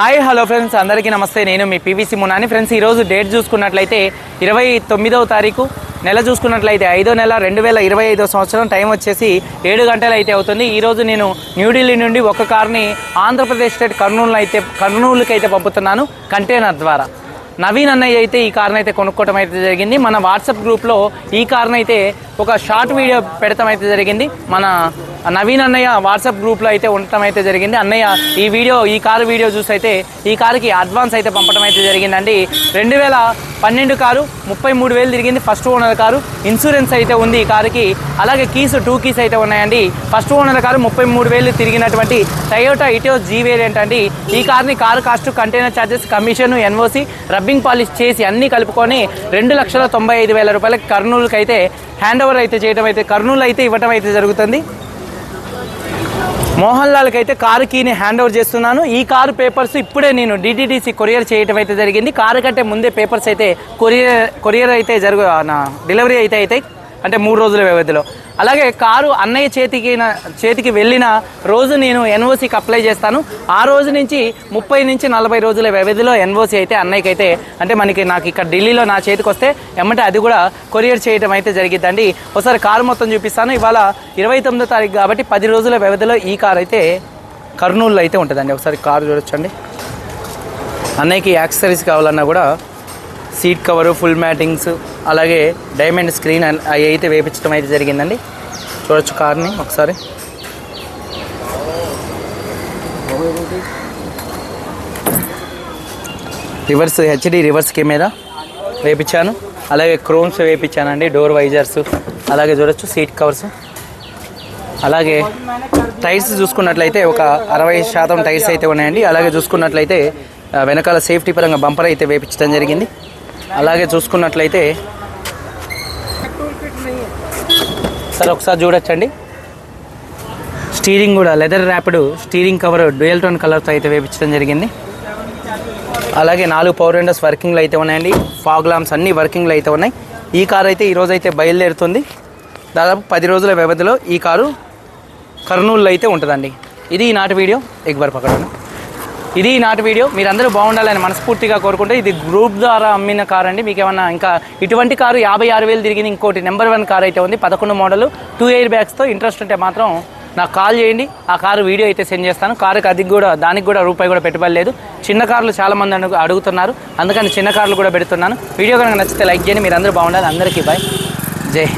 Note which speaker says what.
Speaker 1: Hi hello friends. అందరికీ నమస్తే. నేను మీ పీవీసీ మునాని ఫ్రెండ్స్ ఈరోజు డేట్ చూసుకున్నట్లయితే ఇరవై తొమ్మిదవ తారీఖు. నెల చూసుకున్నట్లయితే ఐదో నెల రెండు వేల ఇరవై ఐదో సంవత్సరం. టైం వచ్చేసి ఏడు గంటలు అయితే అవుతుంది. ఈరోజు నేను న్యూఢిల్లీ నుండి ఒక కార్ని ఆంధ్రప్రదేశ్ స్టేట్ కర్నూలు అయితే కర్నూలుకి అయితే పంపుతున్నాను. కంటైనర్ ద్వారా. నవీన్ అన్నయ్య అయితే ఈ కార్ని అయితే కొనుక్కోవటం అయితే జరిగింది. మన వాట్సాప్ గ్రూప్లో ఈ కార్ని అయితే ఒక షార్ట్ వీడియో పెడతాం అయితే జరిగింది. మన నవీన్ అన్నయ్య వాట్సాప్ గ్రూప్లో అయితే ఉండటం అయితే జరిగింది. అన్నయ్య ఈ వీడియో ఈ కారు వీడియో చూసి అయితే ఈ కారుకి అడ్వాన్స్ అయితే పంపడం అయితే జరిగిందండి. రెండు వేల పన్నెండు కారు ముప్పై మూడు వేలు తిరిగింది ఫస్ట్ ఓనర్ కారు. ఇన్సూరెన్స్ అయితే ఉంది ఈ కారుకి. అలాగే కీస్ టూ కీస్ అయితే ఉన్నాయండి. ఫస్ట్ ఓనర్ కారు ముప్పై మూడు వేలు తిరిగినటువంటి టయోటా ఇటో జీ వేరియంట్ అండి. ఈ కార్ని car cost container charges commission NOC rubbing polish చేసి అన్నీ కలుపుకొని రెండు లక్షల తొంభై ఐదు వేల రూపాయలకి కర్నూలుకి అయితే హ్యాండ్ ఓవర్ అయితే చేయడం అయితే కర్నూలు అయితే ఇవ్వటం అయితే జరుగుతుంది. మోహన్ లాల్కి అయితే కారు కీని హ్యాండ్ ఓవర్ చేస్తున్నాను. ఈ కారు పేపర్స్ ఇప్పుడే నేను డిటిడిసి కొరియర్ చేయటం అయితే జరిగింది. కారు కంటే ముందే పేపర్స్ అయితే కొరియర్ కొరియర్ అయితే జరుగు నా డెలివరీ అయితే అయితే అంటే మూడు రోజుల వ్యవధిలో. అలాగే కారు అన్నయ్య చేతికి నా- చేతికి వెళ్ళిన రోజు నేను ఎన్ఓసికి అప్లై చేస్తాను. ఆ రోజు నుంచి ముప్పై నుంచి నలభై రోజుల వ్యవధిలో ఎన్ఓసి అయితే అన్నయ్యకి అయితే అంటే మనకి నాకు ఇక్కడ ఢిల్లీలో నా చేతికి వస్తే ఎమ్మటే అది కూడా కొరియర్ చేయడం అయితే జరిగిద్దండి. ఒకసారి కారు మొత్తం చూపిస్తాను. ఇవాళ ఇరవై తొమ్మిదో తారీఖు కాబట్టి పది రోజుల వ్యవధిలో ఈ కారు అయితే కర్నూలులో అయితే ఉంటుందండి. ఒకసారి కారు చూడొచ్చండి. అన్నయ్యకి యాక్సరీస్ కావాలన్నా కూడా సీట్ కవరు ఫుల్ మ్యాటింగ్స్ అలాగే డైమండ్ స్క్రీన్ అవి అయితే వేపించడం అయితే జరిగిందండి. చూడొచ్చు కార్ని ఒకసారి. రివర్స్ హెచ్డి రివర్స్ కెమెరా వేపించాను. అలాగే క్రోమ్స్ వేపించానండి డోర్ వైజర్స్. అలాగే చూడొచ్చు సీట్ కవర్స్. అలాగే టైర్స్ చూసుకున్నట్లయితే ఒక అరవై శాతం టైర్స్ అయితే ఉన్నాయండి. అలాగే చూసుకున్నట్లయితే వెనకాల సేఫ్టీ పరంగా బంపర్ అయితే వేపించడం జరిగింది. అలాగే చూసుకున్నట్లయితే సార్ ఒకసారి చూడొచ్చండి. స్టీరింగ్ కూడా leather wrapped steering cover dual tone కలర్తో అయితే వేపించడం జరిగింది. అలాగే నాలుగు పవర్ విండోస్ వర్కింగ్లో అయితే ఉన్నాయండి. ఫాగ్ లాంప్స్ అన్నీ వర్కింగ్లో అయితే ఉన్నాయి. ఈ కార్ అయితే ఈరోజు అయితే బయలుదేరుతుంది. దాదాపు పది రోజుల వ్యవధిలో ఈ కారు కర్నూలులో అయితే ఉంటుందండి. ఇది ఈనాటి వీడియో. ఎగ్బర్ పక్కన. ఇది నాటి వీడియో. మీరందరూ బాగుండాలని మనస్ఫూర్తిగా కోరుకుంటే ఇది గ్రూప్ ద్వారా అమ్మిన కార్ అండి. మీకు ఏమన్నా ఇంకా ఇటువంటి కారు యాభై ఆరు వేలు తిరిగింది ఇంకోటి నెంబర్ వన్ కార్ అయితే ఉంది. పదకొండు మోడల్ టూ ఎయిర్ బ్యాగ్స్తో ఇంట్రెస్ట్ ఉంటే మాత్రం నాకు కాల్ చేయండి. ఆ కారు వీడియో అయితే సెండ్ చేస్తాను. కారుకి అది కూడా దానికి కూడా రూపాయి కూడా పెట్టుబడి లేదు. చిన్న కార్లు చాలామంది అడుగు అడుగుతున్నారు. అందుకని చిన్న కార్లు కూడా పెడుతున్నాను. వీడియో కనుక నచ్చితే లైక్ చేయండి. మీరు అందరూ బాగుండాలి. అందరికీ బాయ్ జై